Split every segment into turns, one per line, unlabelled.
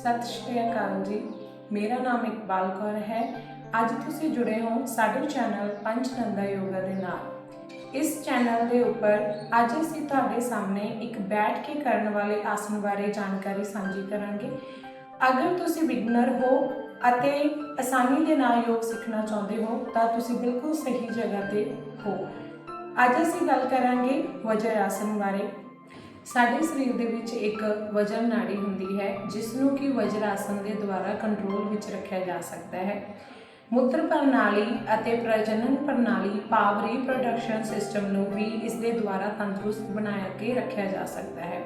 ਸਤਿ ਸ਼੍ਰੀ ਅਕਾਲ ਜੀ। ਮੇਰਾ ਨਾਮ ਇਕਬਾਲ ਕੌਰ ਹੈ। ਅੱਜ ਤੁਸੀਂ ਜੁੜੇ ਹੋ ਸਾਡੇ ਚੈਨਲ ਪੰਜ ਨੰਦਾ ਯੋਗਾ ਦੇ ਨਾਲ। ਇਸ ਚੈਨਲ ਦੇ ਉੱਪਰ ਅੱਜ ਅਸੀਂ ਤੁਹਾਡੇ ਸਾਹਮਣੇ ਇੱਕ ਬੈਠ ਕੇ ਕਰਨ ਵਾਲੇ ਆਸਨ ਬਾਰੇ ਜਾਣਕਾਰੀ ਸਾਂਝੀ ਕਰਾਂਗੇ। ਅਗਰ ਤੁਸੀਂ ਬਿਗਨਰ ਹੋ ਅਤੇ ਆਸਾਨੀ ਦੇ ਨਾਲ ਯੋਗ ਸਿੱਖਣਾ ਚਾਹੁੰਦੇ ਹੋ, ਤਾਂ ਤੁਸੀਂ ਬਿਲਕੁਲ ਸਹੀ ਜਗ੍ਹਾ ਤੇ ਹੋ। ਅੱਜ ਅਸੀਂ ਗੱਲ ਕਰਾਂਗੇ ਵਜਰ ਆਸਨ ਬਾਰੇ। ਸਾਡੇ ਸਰੀਰ ਦੇ ਵਿੱਚ ਇੱਕ ਵਜਰ ਨਾੜੀ ਹੁੰਦੀ ਹੈ ਜਿਸ ਨੂੰ ਕਿ ਵਜਰ ਆਸਨ ਦੇ ਦੁਆਰਾ ਕੰਟਰੋਲ ਵਿੱਚ ਰੱਖਿਆ ਜਾ ਸਕਦਾ ਹੈ। ਮੂਤਰ ਪ੍ਰਣਾਲੀ ਅਤੇ ਪ੍ਰਜਨਨ ਪ੍ਰਣਾਲੀ ਭਾਵ ਰੀਪਰੋਡਕਸ਼ਨ ਸਿਸਟਮ ਨੂੰ ਵੀ ਇਸ ਦੇ ਦੁਆਰਾ ਤੰਦਰੁਸਤ ਬਣਾਇਆ ਕੇ ਰੱਖਿਆ ਜਾ ਸਕਦਾ ਹੈ।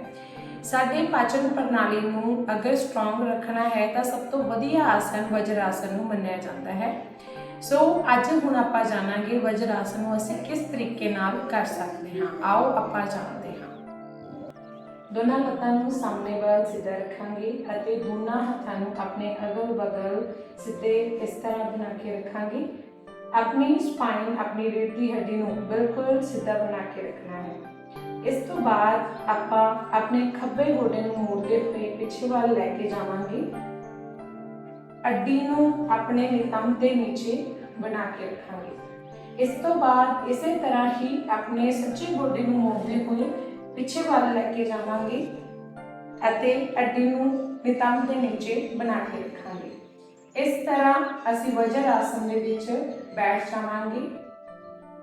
ਸਾਡੇ ਪਾਚਨ ਪ੍ਰਣਾਲੀ ਨੂੰ ਅਗਰ ਸਟਰੋਂਗ ਰੱਖਣਾ ਹੈ, ਤਾਂ ਸਭ ਤੋਂ ਵਧੀਆ ਆਸਨ ਵਜਰ ਆਸਨ ਨੂੰ ਮੰਨਿਆ ਜਾਂਦਾ ਹੈ। ਸੋ, ਅੱਜ ਹੁਣ ਆਪਾਂ ਜਾਣਾਂਗੇ ਵਜਰ ਆਸਨ ਨੂੰ ਅਸੀਂ ਕਿਸ ਤਰੀਕੇ ਨਾਲ ਕਰ ਸਕਦੇ ਹਾਂ। ਆਓ, ਆਪਾਂ ਜਾਣਦੇ ਦੋਨਾਂ ਲੱਤਾਂ ਨੂੰ ਸਾਹਮਣੇ ਵੱਲ ਸਿੱਧਾ ਰੱਖਾਂਗੇ ਅਤੇ ਦੋਨਾਂ ਹੱਥਾਂ ਨੂੰ ਆਪਣੇ ਅਗਲ ਬਗਲ ਸਿੱਧੇ ਇਸ ਤਰ੍ਹਾਂ ਬਣਾ ਕੇ ਰੱਖਾਂਗੇ ਆਪਣੀ ਸਪਾਈਨ ਆਪਣੀ ਰੀੜ੍ਹ ਦੀ ਹੱਡੀ ਨੂੰ ਬਿਲਕੁਲ ਸਿੱਧਾ ਬਣਾ ਕੇ ਰੱਖਣਾ ਹੈ ਇਸ ਤੋਂ ਬਾਅਦ ਆਪਾਂ ਆਪਣੇ ਖੱਬੇ ਗੋਡੇ ਨੂੰ ਮੋੜਦੇ ਹੋਏ ਪਿੱਛੇ ਵੱਲ ਲੈ ਕੇ ਜਾਵਾਂਗੇ ਅੱਡੀ ਨੂੰ ਆਪਣੇ ਨਿਤੰਬ ਦੇ ਨੀਚੇ ਬਣਾ ਕੇ ਰੱਖਾਂਗੇ ਇਸ ਤੋਂ ਬਾਅਦ ਇਸੇ ਤਰ੍ਹਾਂ ਹੀ ਆਪਣੇ ਸੱਜੇ ਗੋਡੇ ਨੂੰ ਮੋੜਦੇ ਹੋਏ ਪਿੱਛੇ ਵੱਲ ਲੈ ਕੇ ਜਾਵਾਂਗੇ ਅਤੇ ਅੱਡੀ ਨੂੰ ਨਿਤੰਬ ਦੇ ਨੀਚੇ ਬਣਾ ਕੇ ਰੱਖਾਂਗੇ। ਇਸ ਤਰ੍ਹਾਂ ਅਸੀਂ ਵਜਰ ਆਸਨ ਦੇ ਵਿੱਚ ਬੈਠ ਜਾਵਾਂਗੇ।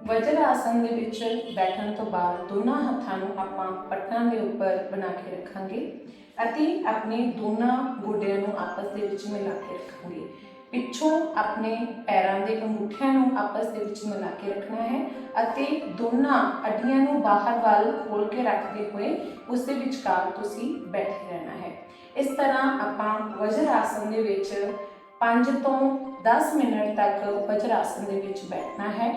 ਵਜਰ ਆਸਨ ਦੇ ਵਿੱਚ ਬੈਠਣ ਤੋਂ ਬਾਅਦ ਦੋਨਾਂ ਹੱਥਾਂ ਨੂੰ ਆਪਾਂ ਪੱਟਾਂ ਦੇ ਉੱਪਰ ਬਣਾ ਕੇ ਰੱਖਾਂਗੇ ਅਤੇ ਆਪਣੇ ਦੋਨਾਂ ਗੋਡਿਆਂ ਨੂੰ ਆਪਸ ਦੇ ਵਿੱਚ ਮਿਲਾ ਕੇ ਰੱਖਾਂਗੇ। ਪਿੱਛੋਂ ਆਪਣੇ ਪੈਰਾਂ ਦੇ ਅੰਗੂਠਿਆਂ ਨੂੰ ਆਪਸ ਦੇ ਵਿੱਚ ਮਿਲਾ ਕੇ ਰੱਖਣਾ ਹੈ ਅਤੇ ਦੋਨਾਂ ਅੱਡੀਆਂ ਨੂੰ ਬਾਹਰ ਵੱਲ ਖੋਲ ਕੇ ਰੱਖਦੇ ਹੋਏ ਉਸ ਦੇ ਵਿਚਕਾਰ ਤੁਸੀਂ ਬੈਠੇ ਰਹਿਣਾ ਹੈ। ਇਸ ਤਰ੍ਹਾਂ ਆਪਾਂ ਵਜਰ ਆਸਨ ਦੇ ਵਿੱਚ 5 ਤੋਂ 10 ਮਿੰਟ ਤੱਕ ਵਜਰ ਆਸਨ ਦੇ ਵਿੱਚ ਬੈਠਣਾ ਹੈ।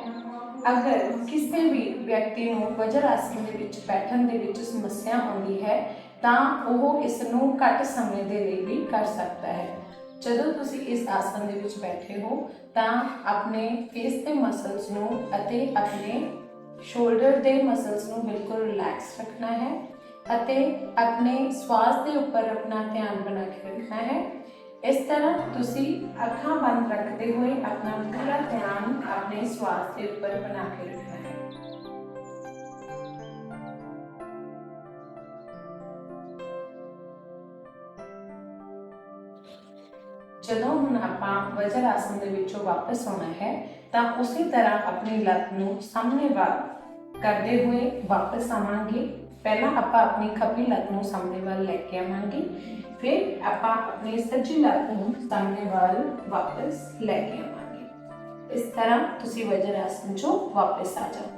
ਅਗਰ ਕਿਸੇ ਵੀ ਵਿਅਕਤੀ ਨੂੰ ਵਜਰ ਆਸਨ ਦੇ ਵਿੱਚ ਬੈਠਣ ਦੇ ਵਿੱਚ ਸਮੱਸਿਆ ਆਉਂਦੀ ਹੈ, ਤਾਂ ਉਹ ਇਸ ਨੂੰ ਘੱਟ ਸਮੇਂ ਦੇ ਲਈ ਵੀ ਕਰ ਸਕਦਾ ਹੈ। ਜਦੋਂ ਤੁਸੀਂ ਇਸ ਆਸਨ ਦੇ ਵਿੱਚ ਬੈਠੇ ਹੋ, ਤਾਂ ਆਪਣੇ ਫੇਸ ਦੇ ਮਸਲਸ ਨੂੰ ਅਤੇ ਆਪਣੇ ਸ਼ੋਲਡਰ ਦੇ ਮਸਲਸ ਨੂੰ ਬਿਲਕੁਲ ਰਿਲੈਕਸ ਰੱਖਣਾ ਹੈ ਅਤੇ ਆਪਣੇ ਸਵਾਸ ਦੇ ਉੱਪਰ ਆਪਣਾ ਧਿਆਨ ਬਣਾ ਕੇ ਰੱਖਣਾ ਹੈ। ਇਸ ਤਰ੍ਹਾਂ ਤੁਸੀਂ ਅੱਖਾਂ ਬੰਦ ਰੱਖਦੇ ਹੋਏ ਆਪਣਾ ਪੂਰਾ ਧਿਆਨ ਆਪਣੇ ਸਵਾਸ ਦੇ ਉੱਪਰ ਬਣਾ ਕੇ ਰੱਖਣਾ ਹੈ। ਜਦੋਂ ਹੁਣ ਆਪਾਂ ਵਜਰ ਆਸਨ ਦੇ ਵਿੱਚੋਂ ਵਾਪਸ ਆਉਣਾ ਹੈ, ਤਾਂ ਉਸੇ ਤਰ੍ਹਾਂ ਆਪਣੀ ਲੱਤ ਨੂੰ ਸਾਹਮਣੇ ਵੱਲ ਕਰਦੇ ਹੋਏ ਵਾਪਸ ਆਵਾਂਗੇ। ਪਹਿਲਾਂ ਆਪਾਂ ਆਪਣੀ ਖੱਬੀ ਲੱਤ ਨੂੰ ਸਾਹਮਣੇ ਵੱਲ ਲੈ ਕੇ ਆਵਾਂਗੇ। ਫਿਰ ਆਪਾਂ ਆਪਣੀ ਸੱਜੀ ਲੱਤ ਨੂੰ ਸਾਹਮਣੇ ਵੱਲ ਵਾਪਸ ਲੈ ਕੇ ਆਵਾਂਗੇ। ਇਸ ਤਰ੍ਹਾਂ ਤੁਸੀਂ ਵਜਰ ਆਸਨ ਚੋਂ ਵਾਪਸ ਆ ਜਾਓ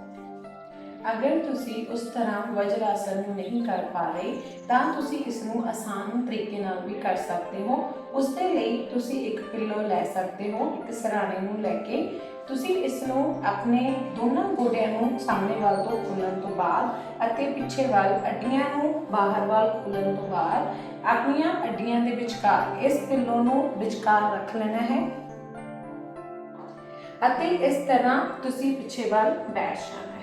ਅਗਰ ਤੁਸੀਂ ਉਸ ਤਰ੍ਹਾਂ ਵਜਰ ਆਸਨ ਨੂੰ ਨਹੀਂ ਕਰ ਪਾ ਰਹੇ, ਤਾਂ ਤੁਸੀਂ ਇਸ ਨੂੰ ਆਸਾਨ ਤਰੀਕੇ ਨਾਲ ਵੀ ਕਰ ਸਕਦੇ ਹੋ। ਉਸ ਦੇ ਲਈ ਤੁਸੀਂ ਇੱਕ ਪਿੱਲੋ ਲੈ ਸਕਦੇ ਹੋ, ਇੱਕ ਸਰਾਣੇ ਨੂੰ ਲੈ ਕੇ। ਤੁਸੀਂ ਇਸ ਨੂੰ ਆਪਣੇ ਦੋਨਾਂ ਗੋਡਿਆਂ ਨੂੰ ਸਾਹਮਣੇ ਵੱਲ ਤੋਂ ਖੋਲਣ ਤੋਂ ਬਾਅਦ ਅਤੇ ਪਿੱਛੇ ਵੱਲ ਅੱਡੀਆਂ ਨੂੰ ਬਾਹਰ ਵੱਲ ਖੋਲਣ ਤੋਂ ਬਾਅਦ ਆਪਣੀਆਂ ਅੱਡੀਆਂ ਦੇ ਵਿਚਕਾਰ ਇਸ ਪਿੱਲੋ ਨੂੰ ਵਿਚਕਾਰ ਰੱਖ ਲੈਣਾ ਹੈ। ਅਤੇ ਇਸ ਤਰ੍ਹਾਂ ਤੁਸੀਂ ਪਿੱਛੇ ਵੱਲ ਬੈਠ ਜਾਣਾ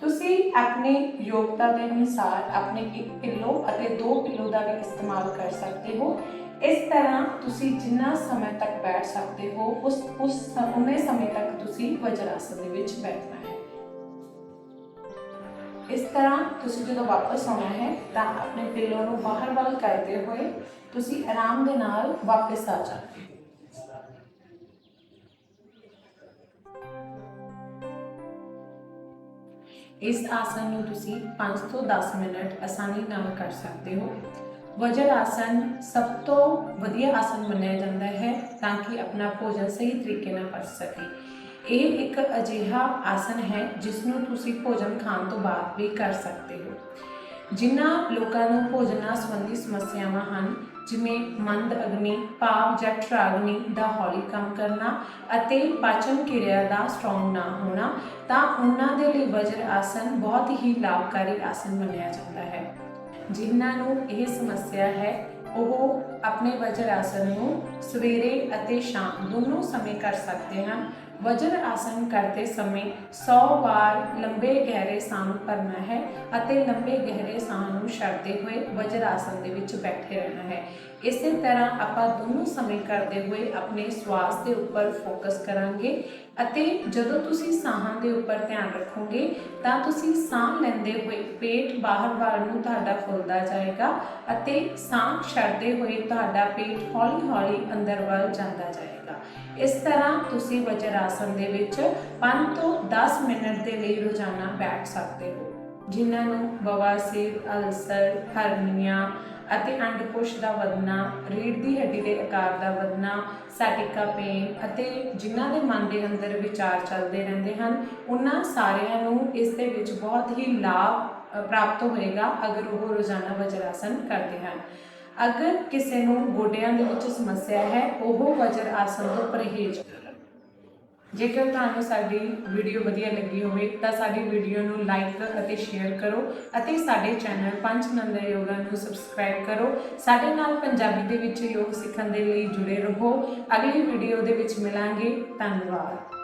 ਤੁਸੀਂ ਆਪਣੀ ਯੋਗਤਾ ਦੇ ਅਨੁਸਾਰ ਆਪਣੇ ਇੱਕ ਪਿੱਲੋ ਅਤੇ ਦੋ ਪਿੱਲੋ ਦਾ ਵੀ ਇਸਤੇਮਾਲ ਕਰ ਸਕਦੇ ਹੋ। ਇਸ ਤਰ੍ਹਾਂ ਤੁਸੀਂ ਜਿੰਨਾ ਸਮੇਂ ਤੱਕ ਬੈਠ ਸਕਦੇ ਹੋ, ਉਸ ਉਸ ਉਨੇ ਸਮੇਂ ਤੱਕ ਤੁਸੀਂ ਵਜਰ ਆਸਨ ਦੇ ਵਿੱਚ ਬੈਠਣਾ ਹੈ। ਇਸ ਤਰ੍ਹਾਂ ਤੁਸੀਂ ਜਦੋਂ ਵਾਪਸ ਆਉਣਾ ਹੈ, ਤਾਂ ਆਪਣੇ ਪਿੱਲੋ ਨੂੰ ਬਾਹਰ ਵੱਲ ਕਰਦੇ ਹੋਏ ਤੁਸੀਂ ਆਰਾਮ ਦੇ ਨਾਲ ਵਾਪਸ ਆ ਜਾਓਗੇ ਇਸ ਆਸਨ ਨੂੰ ਤੁਸੀਂ 5 ਤੋਂ 10 ਮਿੰਟ ਆਸਾਨੀ ਨਾਲ ਕਰ ਸਕਦੇ ਹੋ। ਵਜਰ ਆਸਨ ਸਭ ਤੋਂ ਵਧੀਆ ਆਸਨ ਮੰਨਿਆ ਜਾਂਦਾ ਹੈ ਤਾਂ ਕਿ ਆਪਣਾ ਭੋਜਨ ਸਹੀ ਤਰੀਕੇ ਨਾਲ ਪਚ ਸਕੇ। ਇਹ ਇੱਕ ਅਜਿਹਾ ਆਸਨ ਹੈ ਜਿਸ ਨੂੰ ਤੁਸੀਂ ਭੋਜਨ ਖਾਣ ਤੋਂ ਬਾਅਦ ਵੀ ਕਰ ਸਕਦੇ ਹੋ। ਜਿਨ੍ਹਾਂ ਲੋਕਾਂ ਨੂੰ ਭੋਜਨ ਸੰਬੰਧੀ ਸਮੱਸਿਆਵਾਂ ਹਨ, ਜਿਵੇਂ ਮੰਦ ਅਗਨੀ, ਭਾਵ ਜਾਂ ਟਰਾਗਨੀ ਦਾ ਹੌਲੀ ਕੰਮ ਕਰਨਾ ਅਤੇ ਪਾਚਨ ਕਿਰਿਆ ਦਾ ਸਟਰੋਂਗ ਨਾ ਹੋਣਾ, ਤਾਂ ਉਹਨਾਂ ਦੇ ਲਈ ਵਜਰ ਆਸਨ ਬਹੁਤ ਹੀ ਲਾਭਕਾਰੀ ਆਸਨ ਮੰਨਿਆ ਜਾਂਦਾ ਹੈ। ਜਿਨ੍ਹਾਂ ਨੂੰ ਇਹ ਸਮੱਸਿਆ ਹੈ, ਉਹ ਆਪਣੇ ਵਜਰ ਆਸਨ ਨੂੰ ਸਵੇਰੇ ਅਤੇ ਸ਼ਾਮ ਦੋਨੋਂ ਸਮੇਂ ਕਰ ਸਕਦੇ ਹਨ ਵਜਰ ਆਸਨ ਕਰਦੇ ਸਮੇਂ 100 ਵਾਰ ਲੰਬੇ ਗਹਿਰੇ ਸਾਹ ਨੂੰ ਭਰਨਾ ਹੈ ਅਤੇ ਲੰਬੇ ਗਹਿਰੇ ਸਾਹ ਨੂੰ ਛੱਡਦੇ ਹੋਏ ਵਜਰ ਆਸਨ ਦੇ ਵਿੱਚ ਬੈਠੇ ਰਹਿਣਾ ਹੈ। ਇਸੇ ਤਰ੍ਹਾਂ ਆਪਾਂ ਦੋਨੋਂ ਸਮੇਂ ਕਰਦੇ ਹੋਏ ਆਪਣੇ ਸਵਾਸ ਦੇ ਉੱਪਰ ਫੋਕਸ ਕਰਾਂਗੇ ਅਤੇ ਜਦੋਂ ਤੁਸੀਂ ਸਾਹਾਂ ਦੇ ਉੱਪਰ ਧਿਆਨ ਰੱਖੋਗੇ, ਤਾਂ ਤੁਸੀਂ ਸਾਹ ਲੈਂਦੇ ਹੋਏ ਪੇਟ ਬਾਹਰ ਵੱਲ ਨੂੰ ਤੁਹਾਡਾ ਫੁੱਲਦਾ ਜਾਏਗਾ ਅਤੇ ਸਾਹ ਛੱਡਦੇ ਹੋਏ ਤੁਹਾਡਾ ਪੇਟ ਹੌਲੀ-ਹੌਲੀ ਅੰਦਰ ਵੱਲ ਜਾਂਦਾ ਜਾਏਗਾ। ਇਸ ਤਰ੍ਹਾਂ ਤੁਸੀਂ ਵਜਰ ਆਸਨ ਦੇ ਵਿੱਚ 5 ਤੋਂ 10 ਮਿੰਟ ਦੇ ਲਈ ਰੋਜ਼ਾਨਾ ਬੈਠ ਸਕਦੇ ਹੋ। ਜਿਨ੍ਹਾਂ ਨੂੰ ਬਵਾਸੀਰ ਅਲਸਰ, ਹਰਨੀਆ ਅਤੇ ਅੰਡਕੋਸ਼ ਦਾ ਵਧਣਾ ਰੀੜ ਦੀ ਹੱਡੀ ਦੇ ਆਕਾਰ ਦਾ ਵਧਣਾ, ਸੈਟਿਕਾ ਪੇਨ ਅਤੇ ਜਿਨ੍ਹਾਂ ਦੇ ਮਨ ਦੇ ਅੰਦਰ ਵਿਚਾਰ ਚੱਲਦੇ ਰਹਿੰਦੇ ਹਨ, ਉਹਨਾਂ ਸਾਰਿਆਂ ਨੂੰ ਇਸ ਦੇ ਵਿੱਚ ਬਹੁਤ ਹੀ ਲਾਭ ਪ੍ਰਾਪਤ ਹੋਏਗਾ ਅਗਰ ਉਹ ਰੋਜ਼ਾਨਾ ਵਜਰ ਆਸਨ ਕਰਦੇ ਹਨ। ਅਗਰ ਕਿਸੇ ਨੂੰ ਗੋਡਿਆਂ ਦੇ ਵਿੱਚ ਸਮੱਸਿਆ ਹੈ, ਉਹ ਵਜਰ ਆਸਨ ਤੋਂ ਪਰਹੇਜ਼ ਕਰਨ ਜੇਕਰ ਤੁਹਾਨੂੰ ਸਾਡੀ ਵੀਡੀਓ ਵਧੀਆ ਲੱਗੀ ਹੋਵੇ, ਤਾਂ ਸਾਡੀ ਵੀਡੀਓ ਨੂੰ ਲਾਈਕ ਅਤੇ ਸ਼ੇਅਰ ਕਰੋ ਅਤੇ ਸਾਡੇ ਚੈਨਲ ਪੰਚਨੰਦਾ ਯੋਗਾ ਨੂੰ ਸਬਸਕ੍ਰਾਈਬ ਕਰੋ। ਸਾਡੇ ਨਾਲ ਪੰਜਾਬੀ ਦੇ ਵਿੱਚ ਯੋਗ ਸਿੱਖਣ ਦੇ ਲਈ ਜੁੜੇ ਰਹੋ। ਅਗਲੀ ਵੀਡੀਓ ਦੇ ਵਿੱਚ ਮਿਲਾਂਗੇ। ਧੰਨਵਾਦ।